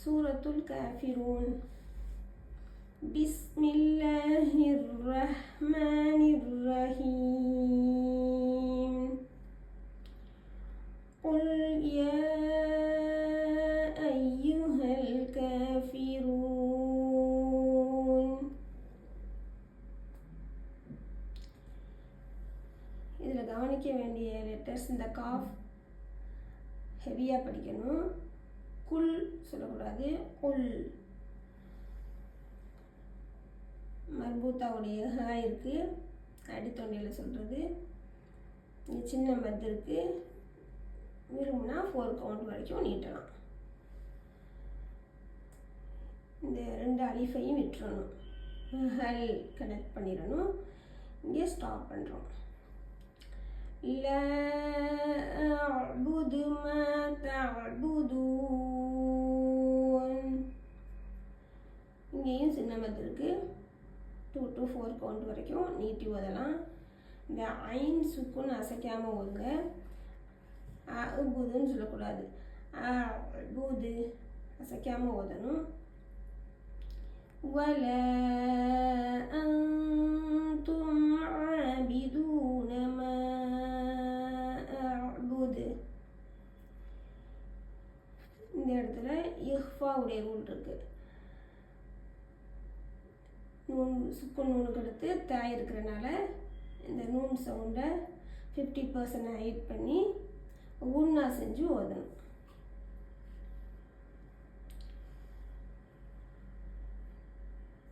சூரத்துல் காஃபிரூன் بسم الله الرحمن الرحيم قل يا أيها الكافرون இதில் கவனிக்க வேண்டிய லெட்டர்ஸ் இந்த காஃப் ஹெவியாக படிக்கணும் குல் சொல்லக்கூடாது. குல். மர்பூத்தாவுடைய ஹா இருக்குது அடித்தொண்டையில் சொல்கிறது இங்கே சின்ன மத்து இருக்குது விரும்புனா ஃபோர் கவுண்ட் வரைக்கும் நீட்டலாம். இந்த ரெண்டு அலிஃபையும் விட்டுறணும். ஹல் கனெக்ட் பண்ணிடணும். இங்கே ஸ்டாப் பண்ணுறோம் இல்லை இங்கேயும் சின்ன மத்து இருக்குது டூ டு ஃபோர் கவுண்ட் வரைக்கும் நீட்டி ஓதலாம் இந்த ஐன் சுக்குன்னு அசைக்காமல் ஓதுங்க பூதுன்னு சொல்லக்கூடாது பூது அசைக்காமல் ஓதணும் ولا أنتم عابدون ما أعبد இந்த இடத்துல இஹ்ஃபாவுடைய ரூல் இருக்குது நூன் சுக்கு நூனுக்கு அடுத்து தாய் இருக்கிறனால இந்த நூன் சவுண்டை ஃபிஃப்டி பர்சன்ட் ஹைட் பண்ணி உன்னா செஞ்சு ஓதணும்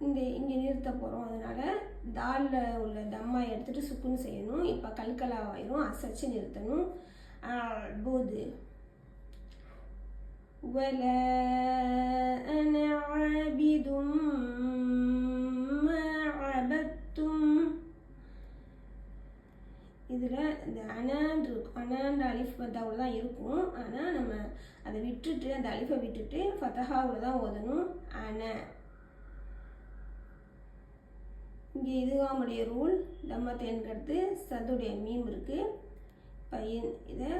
இந்த இங்கே நிறுத்த போகிறோம் அதனால் தாலில் உள்ள தம்மா எடுத்துகிட்டு சுக்குன்னு செய்யணும் இப்போ கல்கலா ஆயிரும் அசைச்சு நிறுத்தணும் போது ولا أنا عابد இந்த அனான் இருக்கும் அனான் அலிஃப் பத்தாவில் தான் இருக்கும். ஆனால் நம்ம அதை விட்டுட்டு அந்த அலிஃபை விட்டுட்டு ஃபத்தஹாவில் தான் ஓதணும். அன இங்கே இதுவாமுடைய ரூல். தம்மத்தேன்கிறது சதுடைய மீம் இருக்குது பையன் இதை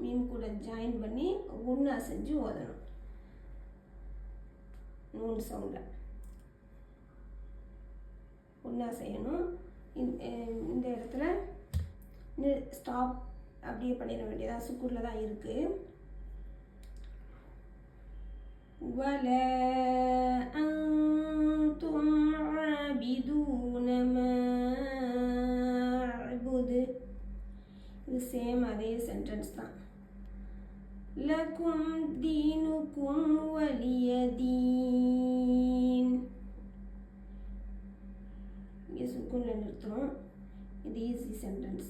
மீன் கூட ஜாயின் பண்ணி ஒன்றா செஞ்சு ஓதணும். நூன் சவுண்டில் ஒன்றா செய்யணும். இந்த இடத்துல ஸ்டாப் அப்படியே பண்ணிட வேண்டியதாக சுக்கூரில் தான் இருக்குது ولا أنتم عابدون ما أعبد இது சேம் அதே சென்டென்ஸ் தான் லக்கும் தீனுக்கும் வலிய தீன் இங்கே சுக்குன்ல நிறுத்தணும் இது ஈஸி சென்டென்ஸ்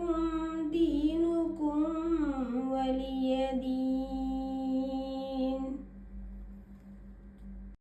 ലക്കും ദീനുക്കും വലിയ ദീൻ.